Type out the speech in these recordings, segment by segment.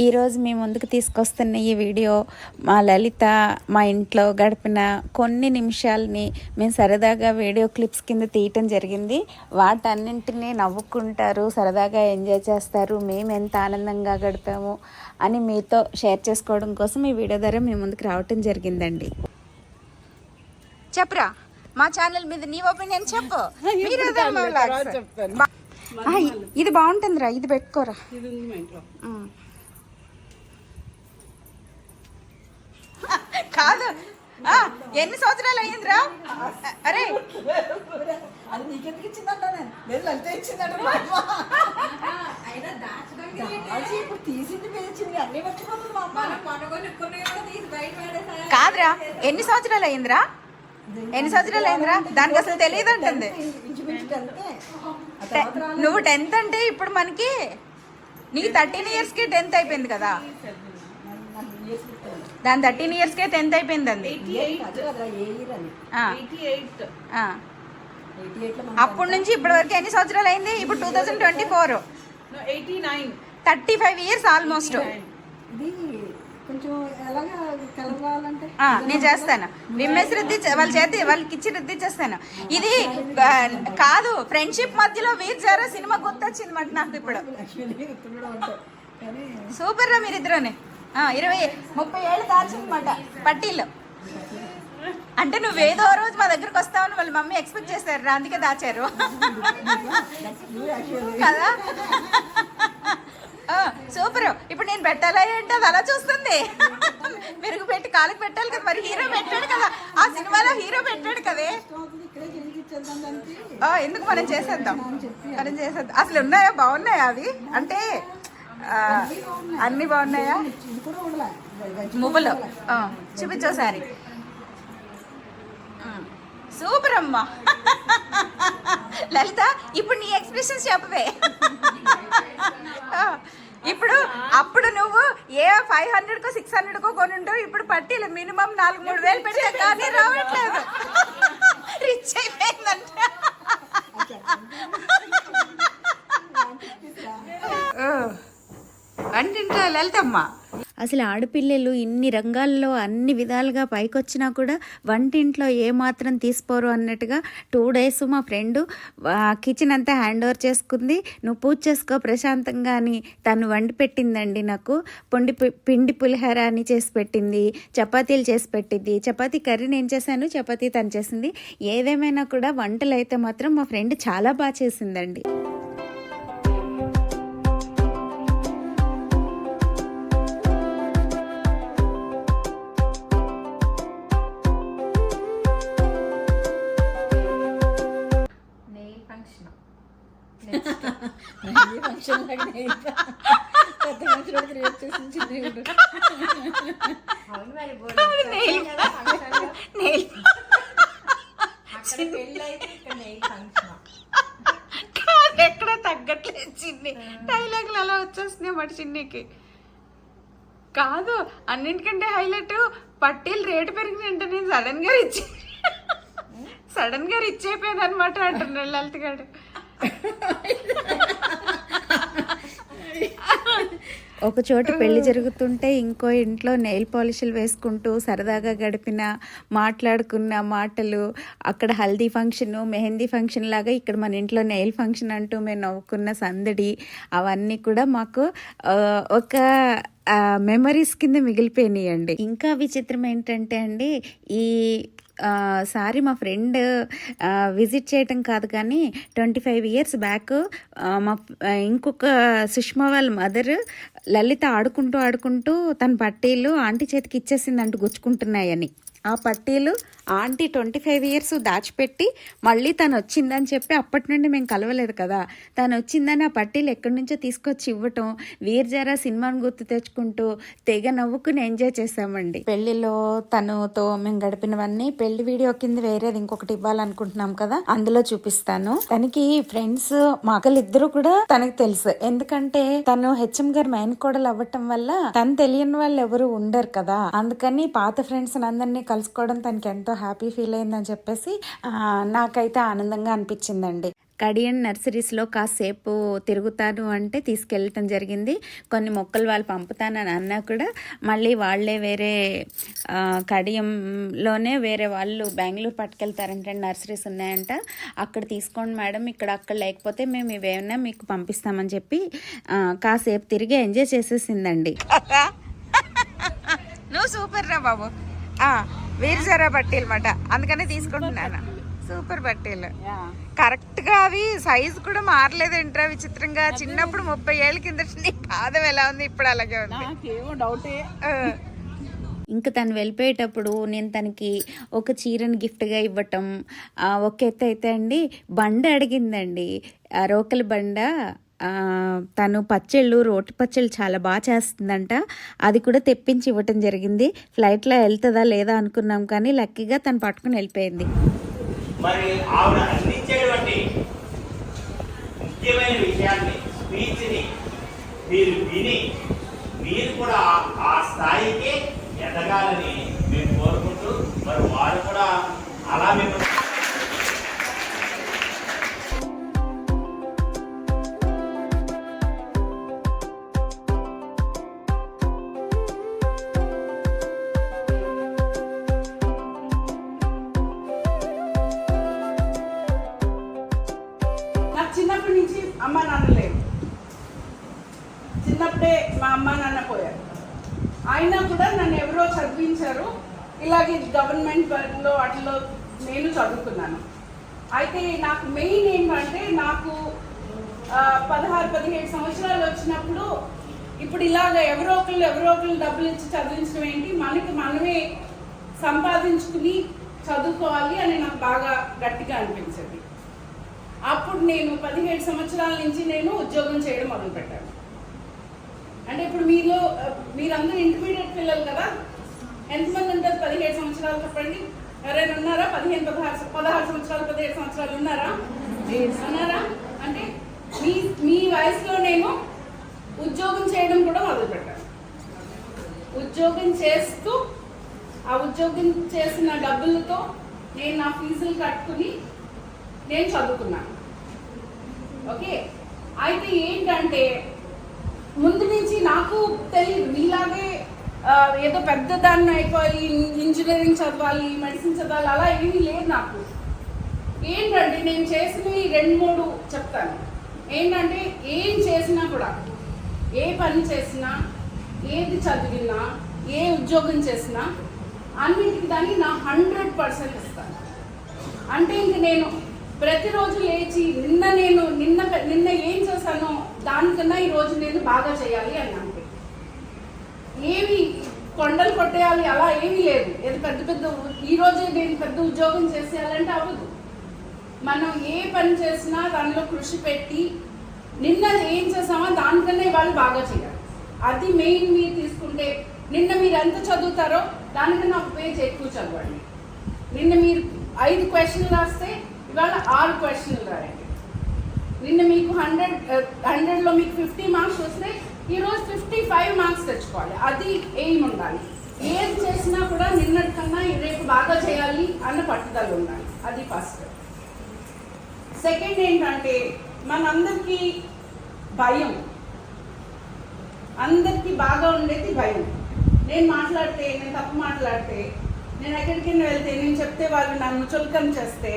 ఈరోజు మీ ముందుకు తీసుకొస్తున్న ఈ వీడియో మా లలిత మా ఇంట్లో గడిపిన కొన్ని నిమిషాలని మేము సరదాగా వీడియో క్లిప్స్ కింద తీయటం జరిగింది. వాటన్నింటినీ నవ్వుకుంటారు సరదాగా ఎంజాయ్ చేస్తారు. మేము ఎంత ఆనందంగా గడిపాము అని మీతో షేర్ చేసుకోవడం కోసం ఈ వీడియో ద్వారా మీ ముందుకు రావటం జరిగిందండి. చెప్పరా మా ఛానల్ మీద నీ ఒపీనియన్ చెప్పు. ఇది బాగుంటుందిరా ఇది పెట్టుకోరా ఇది ఉంది మా ఇంట్లో ఉమ్. కాదు ఆ, ఎన్ని సంవత్సరాలు అయ్యిందిరా అరే అది నీకెందుకు ఇచ్చిందంట నేను లేదు లలిత ఇచ్చిందంట మా అమ్మ. దాచి ఇప్పుడు తీసింది పేర్చింది అన్ని మర్చిపోతుంది మా అమ్మ కాదురా ఎన్ని సంవత్సరాలు అయ్యిందిరా ఎన్ని సంవత్సరాలు అయిందిరా దానికి అసలు తెలియదు అంటుంది. నువ్వు టెన్త్ అంటే ఇప్పుడు మనకి నీకు థర్టీన్ ఇయర్స్కి టెన్త్ అయిపోయింది కదా. దాని థర్టీన్ ఇయర్స్కే టెన్త్ అయిపోయింది అంది Year కాదు కదా, ఏ year అని. ఆ, ఆ. 88 లో మనం అప్పటి నుంచి ఇప్పటి వరకు ఎన్ని సంవత్సరాలు అయింది? ఇప్పుడు two thousand twenty four thirty five years almost ఇది కొంచెం ఎలాగా కలవాలంటే? నేను చేస్తాను. విమ్మేసి రుద్ది వాళ్ళ చేతి వాళ్ళకి ఇచ్చి రుద్దిచ్చేస్తాను ఇది ఆ, కాదు ఫ్రెండ్షిప్ మధ్యలో వీర్ జారా సినిమా గుర్తొచ్చింది మాట నాకు ఇప్పుడు. సూపర్ రా మీరిద్దరునే. ఇరవై ముప్పై ఏళ్ళు దాల్చిందన్నమాట. పట్టీలు అంటే నువ్వు ఏదో రోజు మా దగ్గరకు వస్తావని వాళ్ళ మమ్మీ ఎక్స్పెక్ట్ చేశారు రా అందుకే దాచారు. కదా? సూపర్. ఇప్పుడు నేను పెట్టాలా ఏంటి? అది అలా చూస్తుంది. మెరుగు పెట్టి కాలికి పెట్టాలి కదా మరి హీరో పెట్టాడు కదా. ఆ సినిమాలో హీరో పెట్టాడు కదే. ఎందుకు మనం చేసేద్దాం? మనం చేసేద్దాం. అసలు ఉన్నాయా? బాగున్నాయా అవి? అంటే అన్ని బాగున్నాయా? ఇది కూడా ఉండలే సూపర్ అమ్మా. లలిత ఇప్పుడు నీ ఎక్స్ప్రెషన్స్ చెప్పవే. ఇప్పుడు అప్పుడు నువ్వు ఏ ఫైవ్ హండ్రెడ్ కో సిక్స్ హండ్రెడ్ కో కొనుంటావు? ఇప్పుడు పట్టీలు మినిమం నాలుగు మూడు వేలు పెడితే కానీ రావట్లేదు. రిచ్ అయిపోయిందంట. వంటింట్లో లలితమ్మ అసలు ఆడపిల్లలు ఇన్ని రంగాల్లో అన్ని విధాలుగా పైకొచ్చినా కూడా వంటింట్లో ఏమాత్రం తీసుకోరు అన్నట్టుగా టూ డేస్ మా ఫ్రెండ్ కిచెన్ అంతా హ్యాండ్ ఓవర్ చేసుకుంది. నువ్వు పూజ చేసుకో ప్రశాంతంగా అని తను వండి పెట్టిందండి నాకు. పొండి పిండి పులిహోర అని చేసి పెట్టింది చపాతీలు చేసి పెట్టింది. చపాతీ కర్రీ నేను చేశాను చపాతీ తను చేసింది. ఏదేమైనా కూడా వంటలు అయితే మాత్రం మా ఫ్రెండ్ చాలా బాగా చేసిందండి. ఫంక్షన్ పెద్ద ఫంక్షన్. ఎక్కడ తగ్గట్లేదు చిన్ని. డైలాగులు అలా వచ్చేస్తున్నాయి మాట చిన్నికి. కాదు అన్నింటికంటే హైలైట్ పట్టీలు రేటు పెరిగిన వెంటనే సడన్గా రిచ్ సడన్గా రిచ్ అయిపోయింది అనమాట అంటున్నాడు లలిత గారు ఒక చోట పెళ్ళి జరుగుతుంటే ఇంకో ఇంట్లో నెయిల్ పాలిష్లు వేసుకుంటూ సరదాగా గడిపిన మాట్లాడుకున్న మాటలు అక్కడ హల్దీ ఫంక్షన్ మెహందీ ఫంక్షన్ లాగా ఇక్కడ మన ఇంట్లో నెయిల్ ఫంక్షన్ అంటూ మేము నవ్వుకున్న సందడి అవన్నీ కూడా మాకు ఒక మెమరీస్ కింద మిగిలిపోయినాయండి. ఇంకా విచిత్రం ఏంటంటే అండి ఈ సారి మా ఫ్రెండ్ విజిట్ చేయటం కాదు కానీ ట్వంటీ ఫైవ్ ఇయర్స్ బ్యాక్ మా ఇంకొక సుష్మా వాళ్ళ మదర్ లలిత ఆడుకుంటూ ఆడుకుంటూ తన పట్టీలు ఆంటీ చేతికి ఇచ్చేసిందంటూ గుచ్చుకుంటున్నాయని. ఆ పట్టీలు ఆంటీ ట్వంటీ ఫైవ్ ఇయర్స్ దాచిపెట్టి మళ్ళీ తను వచ్చిందని చెప్పి అప్పటి నుండి మేము కలవలేదు కదా. తను వచ్చిందని ఆ పట్టీలు ఎక్కడి నుంచో తీసుకొచ్చి ఇవ్వటం వీర్జారా సినిమాను గుర్తు తెచ్చుకుంటూ తెగ నవ్వుకుని ఎంజాయ్ చేసామండి పెళ్ళిలో తనుతో మేము గడిపినవన్నీ పెళ్ళి వీడియో కింద వేరేది ఇంకొకటి ఇవ్వాలనుకుంటున్నాం కదా అందులో చూపిస్తాను. తనకి ఫ్రెండ్స్ మగలిద్దరూ ఇద్దరు కూడా తనకి తెలుసు. ఎందుకంటే తను హెచ్ఎం గారు మైన కోడలు అవ్వటం వల్ల తను తెలియని వాళ్ళు ఎవరు ఉండరు కదా. అందుకని పాత ఫ్రెండ్స్ అందరినీ కలుసుకోవడం తనకి ఎంతో హ్యాపీ ఫీల్ అయిందని చెప్పేసి నాకైతే ఆనందంగా అనిపించిందండి. కడియన్ నర్సరీస్లో కాసేపు తిరుగుతాను అంటే తీసుకెళ్ళటం జరిగింది. కొన్ని మొక్కలు వాళ్ళు పంపుతానని అన్నా కూడా మళ్ళీ వాళ్ళే వేరే కడియంలోనే వేరే వాళ్ళు బెంగళూరు పట్టుకెళ్తారంటే నర్సరీస్ ఉన్నాయంట. అక్కడ తీసుకోండి మేడం ఇక్కడ అక్కడ లేకపోతే మేము ఇవేమన్నా మీకు పంపిస్తామని చెప్పి కాసేపు తిరిగి ఎంజాయ్ చేసేసిందండి. నువ్వు సూపర్ రా బాబు. వీరజరా పట్టీలు మాట. అందుకనే తీసుకుంటున్నాను. సూపర్ పట్టీలు కరెక్ట్గా అవి సైజ్ కూడా మారలేదేంట్రా విచిత్రంగా. చిన్నప్పుడు ముప్పై ఏళ్ళ కింద నీ పాదం ఎలా ఉంది? ఇప్పుడు అలాగే ఉంది. డౌటే. ఇంకా తను వెళ్ళిపోయేటప్పుడు నేను తనకి ఒక చీరని గిఫ్ట్గా ఇవ్వటం ఒక ఎత్తు అయితే అండి బండ అడిగిందండి. రోకలి బండ తను పచ్చళ్ళు రోటి పచ్చళ్ళు చాలా బాగా చేస్తుందంట. అది కూడా తెప్పించి ఇవ్వటం జరిగింది. ఫ్లైట్లో వెళ్తుందా లేదా అనుకున్నాం కానీ లక్కీగా తను పట్టుకుని వెళ్ళిపోయింది. మరి ఆవిడ అందించేటువంటి ముఖ్యమైన విషయాన్ని స్పీచ్ని మీరు విని మీరు కూడా ఆ- స్థాయికి ఎదగాలని మేము కోరుకుంటూ మరి వారు కూడా అలా మిమ్మల్ని చిన్నప్పుడే మా అమ్మ నాన్న పోయారు. అయినా కూడా నన్ను ఎవరో చదివించారు. ఇలాగే గవర్నమెంట్లో వాటిలో నేను చదువుకున్నాను. అయితే నాకు మెయిన్ ఏంటంటే నాకు పదహారు పదిహేడు సంవత్సరాలు వచ్చినప్పుడు ఇప్పుడు ఇలాగ ఎవరో ఒకళ్ళు ఎవరో ఒకళ్ళు డబ్బులు ఇచ్చి చదివించడం ఏంటి? మనకి మనమే సంపాదించుకుని చదువుకోవాలి అని నాకు బాగా గట్టిగా అనిపించింది. అప్పుడు నేను పదిహేడు సంవత్సరాల నుంచి నేను ఉద్యోగం చేయడం మొదలుపెట్టాను. అంటే ఇప్పుడు మీలో మీరందరూ ఇంటర్మీడియట్ పిల్లలు కదా? ఎంతమంది ఉంటారు? పదిహేడు సంవత్సరాలు చెప్పండి. ఎవరైనా ఉన్నారా? పదిహేను పదహారు పదహారు సంవత్సరాలు పదిహేడు సంవత్సరాలు ఉన్నారా? ఉన్నారా? అంటే మీ మీ వయసులో నేను ఉద్యోగం చేయడం కూడా మొదలుపెట్టాను ఉద్యోగం చేస్తూ ఆ ఉద్యోగం చేసిన డబ్బులతో నేను నా ఫీజులు కట్టుకుని నేను చదువుకున్నాను. ఓకే? అయితే ఏంటంటే ముందు నుంచి నాకు తెలియదు మీలాగే ఏదో పెద్ద దాన్ని అయిపోయి ఇంజనీరింగ్ చదవాలి మెడిసిన్ చదవాలి అలా ఏమీ లేదు నాకు. ఏంటంటే నేను చేసినవి రెండు మూడు చెప్తాను. ఏంటంటే ఏం చేసినా కూడా ఏ పని చేసినా ఏది చదివినా ఏ ఉద్యోగం చేసినా అన్నింటికి దాన్ని నా హండ్రెడ్ పర్సెంట్ ఇస్తాను. అంటే ఇంక నేను ప్రతిరోజు లేచి నిన్న నేను నిన్న నిన్న ఏం చేశానో దానికన్నా ఈరోజు నేను బాగా చేయాలి అని ఏమి కొండలు కొట్టేయాలి అలా ఏమీ లేదు. ఏది పెద్ద పెద్ద ఈరోజు నేను పెద్ద ఉద్యోగం చేసేయాలంటే అవ్వదు. మనం ఏ పని చేసినా దానిలో కృషి పెట్టి నిన్న ఏం చేసామో దానికన్నా ఇవాళ బాగా చేయాలి. అది మెయిన్ మీరు తీసుకుంటే నిన్న మీరు ఎంత చదువుతారో దానికన్నా ఒక పేజ్ ఎక్కువ చదవండి. నిన్న మీరు ఐదు క్వశ్చన్లు రాస్తే ఇవాళ ఆరు క్వశ్చన్లు రాయండి. నిన్న మీకు హండ్రెడ్ హండ్రెడ్లో మీకు ఫిఫ్టీ మార్క్స్ వస్తే ఈరోజు ఫిఫ్టీ ఫైవ్ మార్క్స్ తెచ్చుకోవాలి. అది ఎయిమ్ ఉండాలి. ఏది చేసినా కూడా నిన్నటి కన్నా రేపు బాగా చేయాలి అన్న పట్టుదల ఉండాలి. అది ఫస్ట్. సెకండ్ ఏంటంటే మనందరికీ భయం. అందరికీ బాగా ఉండేది భయం. నేను మాట్లాడితే నేను తప్పు మాట్లాడితే నేను ఎక్కడికైనా వెళ్తే నేను చెప్తే వాళ్ళు నన్ను చులకం చేస్తే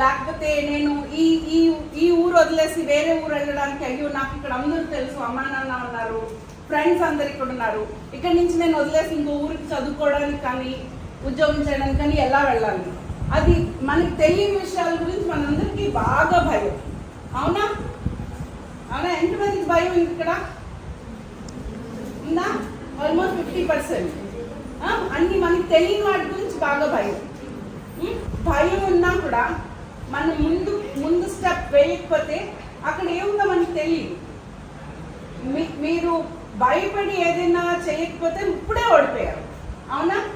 లేకపోతే నేను ఈ ఈ ఈ ఊరు వదిలేసి వేరే ఊరు వెళ్ళడానికి అయ్యో నాకు ఇక్కడ అందరూ తెలుసు అమ్మా నాన్న ఉన్నారు ఫ్రెండ్స్ అందరు ఇక్కడ ఉన్నారు. ఇక్కడ నుంచి నేను వదిలేసి ఇంకో ఊరికి చదువుకోవడానికి కానీ ఉద్యోగం చేయడానికి కానీ ఎలా వెళ్ళాలి? అది మనకి తెలియని విషయాల గురించి మనందరికీ బాగా భయం. అవునా? అవునా? ఎంతమందికి భయం ఇక్కడ? ఉందా? ఆల్మోస్ట్ ఫిఫ్టీ పర్సెంట్ అన్ని మనకి తెలియని వాటి గురించి బాగా భయం. భయం ఉన్నా కూడా మనం ముందు ముందు స్టెప్ వేయకపోతే అక్కడ ఏముందో మనకు తెలియదు మీ- మీరు భయపడి ఏదైనా చేయకపోతే ఇప్పుడే ఓడిపోయారు. అవునా?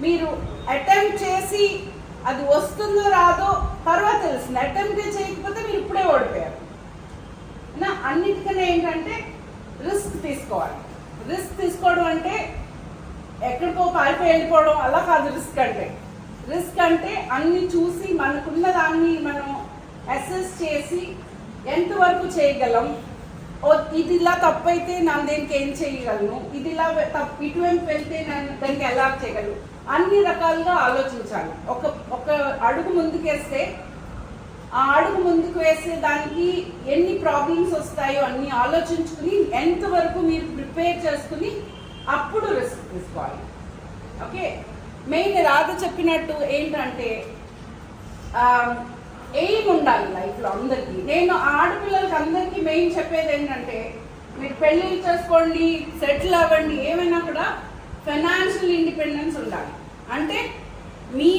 మీరు అటెంప్ట్ చేసి అది వస్తుందో రాదో తర్వాత తెలిసింది. అటెంప్ట్ చేయకపోతే మీరు ఇప్పుడే ఓడిపోయారు. నా అన్నిటికన్నా ఏంటంటే రిస్క్ తీసుకోవాలి. రిస్క్ తీసుకోవడం అంటే ఎక్కడికో పారిపోయి వెళ్ళిపోవడం అలా కాదు రిస్క్ అంటే. రిస్క్ అంటే అన్ని చూసి మనకున్న దాన్ని మనం అసెస్ చేసి ఎంతవరకు చేయగలం? ఓ ఇది ఇలా తప్పు అయితే నేను దీనికి ఏం చేయగలను? ఇది ఇలా తప్పు ఇటువైపు వెళ్తే నేను దానికి ఎలా చేయగలను? అన్ని రకాలుగా ఆలోచించాలి. ఒక ఒక అడుగు ముందుకేస్తే ఆ అడుగు ముందుకు వేసే దానికి ఎన్ని ప్రాబ్లమ్స్ వస్తాయో అన్ని ఆలోచించుకుని ఎంతవరకు మీరు ప్రిపేర్ చేసుకుని అప్పుడు రిస్క్ తీసుకోవాలి. ఓకే మెయిన్ రాధ చెప్పినట్టు ఏంటంటే ఎయిమ్ ఉండాలి లైఫ్లో అందరికీ. నేను ఆడపిల్లలకి అందరికీ మెయిన్ చెప్పేది ఏంటంటే మీరు పెళ్ళిళ్ళు చేసుకోండి సెటిల్ అవ్వండి ఏమైనా కూడా ఫైనాన్షియల్ ఇండిపెండెన్స్ ఉండాలి. అంటే మీ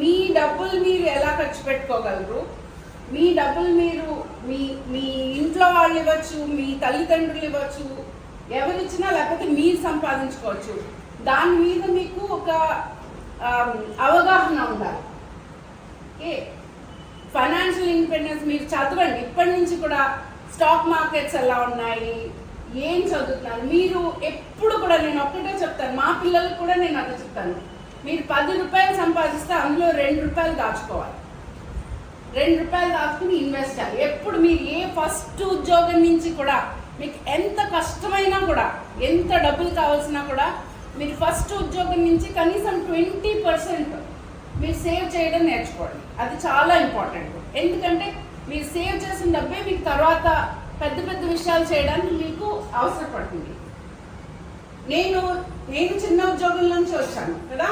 మీ డబ్బులు మీరు ఎలా ఖర్చు పెట్టుకోగలరు? మీ డబ్బులు మీరు మీ మీ ఇంట్లో వాళ్ళు ఇవ్వచ్చు మీ తల్లిదండ్రులు ఇవ్వచ్చు ఎవరిచ్చినా లేకపోతే మీరు సంపాదించుకోవచ్చు. దాని మీద మీకు ఒక అవగాహన ఉండాలి. ఓకే? ఫైనాన్షియల్ ఇండిపెండెన్స్ మీరు చదవండి. ఇప్పటి నుంచి కూడా స్టాక్ మార్కెట్స్ ఎలా ఉన్నాయి? ఏం చదువుతున్నారు? మీరు ఎప్పుడు కూడా నేను ఒక్కటే చెప్తాను. మా పిల్లలకు కూడా నేను అదే చెప్తాను. మీరు పది రూపాయలు సంపాదిస్తే అందులో రెండు రూపాయలు దాచుకోవాలి. రెండు రూపాయలు దాచుకుని ఇన్వెస్ట్ చేయాలి. ఎప్పుడు మీరు ఏ ఫస్ట్ ఉద్యోగం నుంచి కూడా మీకు ఎంత కష్టమైనా కూడా ఎంత డబ్బులు కావాల్సినా కూడా మీరు ఫస్ట్ ఉద్యోగం నుంచి కనీసం ట్వంటీ పర్సెంట్ మీరు సేవ్ చేయడం నేర్చుకోండి. అది చాలా ఇంపార్టెంట్ ఎందుకంటే మీరు సేవ్ చేసిన డబ్బే మీకు తర్వాత పెద్ద పెద్ద విషయాలు చేయడానికి మీకు అవసరపడుతుంది. నేను నేను చిన్న ఉద్యోగం నుంచి వచ్చాను కదా?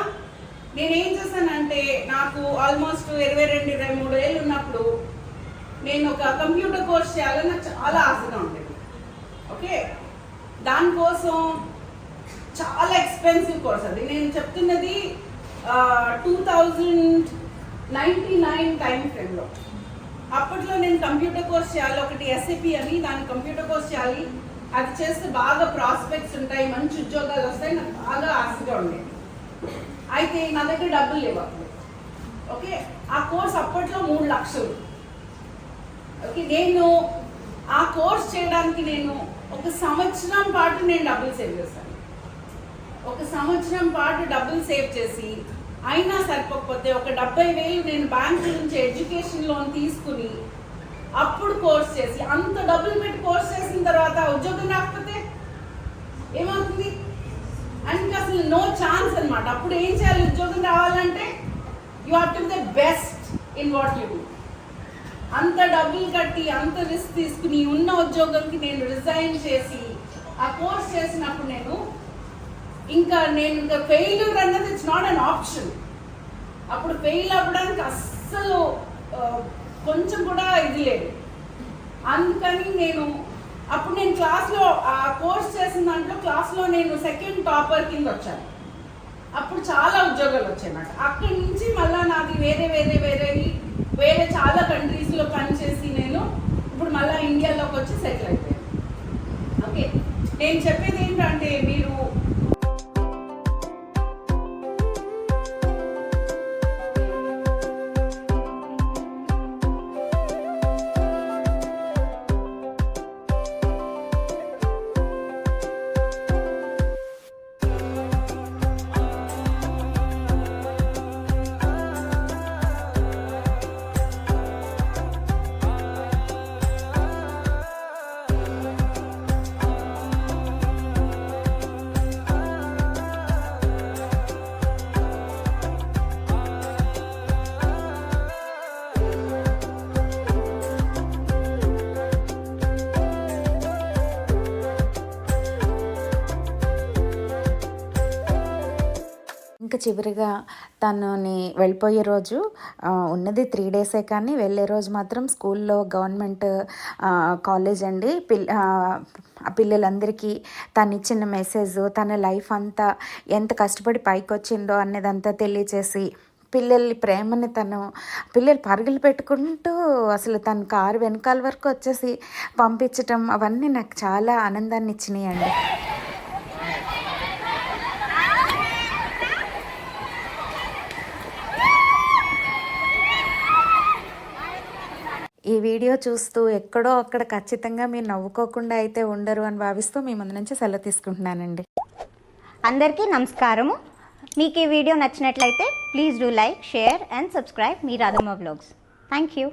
నేను ఏం చేశానంటే నాకు ఆల్మోస్ట్ ఇరవై రెండు ఇరవై మూడు ఏళ్ళు ఉన్నప్పుడు నేను ఒక కంప్యూటర్ కోర్స్ చేయాలని నాకు చాలా ఆశగా ఉండేది. ఓకే దానికోసం చాలా ఎక్స్పెన్సివ్ కోర్స్ అది. నేను చెప్తున్నది two thousand ninety nine time ఫ్రేమ్లో అప్పట్లో నేను కంప్యూటర్ కోర్స్ చేయాలి ఒకటి ఎస్ఏపి అని దాని కంప్యూటర్ కోర్స్ చేయాలి. అది చేస్తే బాగా ప్రాస్పెక్ట్స్ ఉంటాయి మంచి ఉద్యోగాలు వస్తాయి నాకు బాగా ఆశగా ఉండేది. అయితే నా దగ్గర డబ్బులు లేవు అప్పుడు. ఓకే? ఆ కోర్స్ అప్పట్లో మూడు లక్షలు. ఓకే? నేను ఆ కోర్స్ చేయడానికి నేను ఒక సంవత్సరం పాటు నేను డబ్బులు సేవ్ చేశాను ఒక సంవత్సరం పాటు డబ్బులు సేవ్ చేసి అయినా సరిపోకపోతే ఒక డెబ్బై వేలు నేను బ్యాంకు నుంచి ఎడ్యుకేషన్ లోన్ తీసుకుని అప్పుడు కోర్స్ చేసి అంత డబ్బులు పెట్టి కోర్స్ చేసిన తర్వాత ఉద్యోగం రాకపోతే ఏమవుతుంది? అండ్ అసలు నో ఛాన్స్ అనమాట అప్పుడు ఏం చేయాలి? ఉద్యోగం రావాలంటే you have to the best in what you do అంత డబ్బులు కట్టి అంత రిస్క్ తీసుకుని ఉన్న ఉద్యోగంకి నేను రిజైన్ చేసి ఆ కోర్స్ చేసినప్పుడు నేను ఇంకా నేను ఇంకా ఫెయిల్యూర్ అన్నది ఇట్స్ నాట్ అన్ ఆప్షన్ అప్పుడు ఫెయిల్ అవ్వడానికి అస్సలు కొంచెం కూడా ఇది లేదు. అందుకని నేను అప్పుడు నేను క్లాస్లో ఆ కోర్స్ చేసిన దాంట్లో క్లాస్లో నేను సెకండ్ టాపర్ కింద వచ్చాను. అప్పుడు చాలా ఉద్యోగాలు వచ్చాయి నాకు అక్కడి నుంచి మళ్ళీ నాది వేరే వేరే వేరే వేరే చాలా కంట్రీస్లో పనిచేసి నేను ఇప్పుడు మళ్ళీ ఇండియాలోకి వచ్చి సెటిల్ అయిపోయాను. ఓకే నేను చెప్పేది ఏంటంటే మీరు ఇంకా చివరిగా తనని వెళ్ళిపోయే రోజు ఉన్నది త్రీ డేసే కానీ వెళ్ళే రోజు మాత్రం స్కూల్లో గవర్నమెంట్ కాలేజ్ అండి. పిల్ పిల్లలందరికీ తను ఇచ్చిన మెసేజ్ తన లైఫ్ అంతా ఎంత కష్టపడి పైకి వచ్చిందో అన్నదంతా తెలియచేసి పిల్లల ప్రేమని తను పిల్లలు పరుగులు పెట్టుకుంటూ అసలు తన కారు వెనకాల వరకు వచ్చేసి పంపించటం అవన్నీ నాకు చాలా ఆనందాన్ని ఇచ్చినాయి ఈ వీడియో చూస్తూ ఎక్కడో అక్కడ ఖచ్చితంగా మీరు నవ్వుకోకుండా అయితే ఉండరు అని భావిస్తూ మీ ముందు నుంచి సెలవు తీసుకుంటున్నానండి. అందరికీ నమస్కారము. మీకు ఈ వీడియో నచ్చినట్లయితే please do like share and subscribe me Radhamma blogs thank you.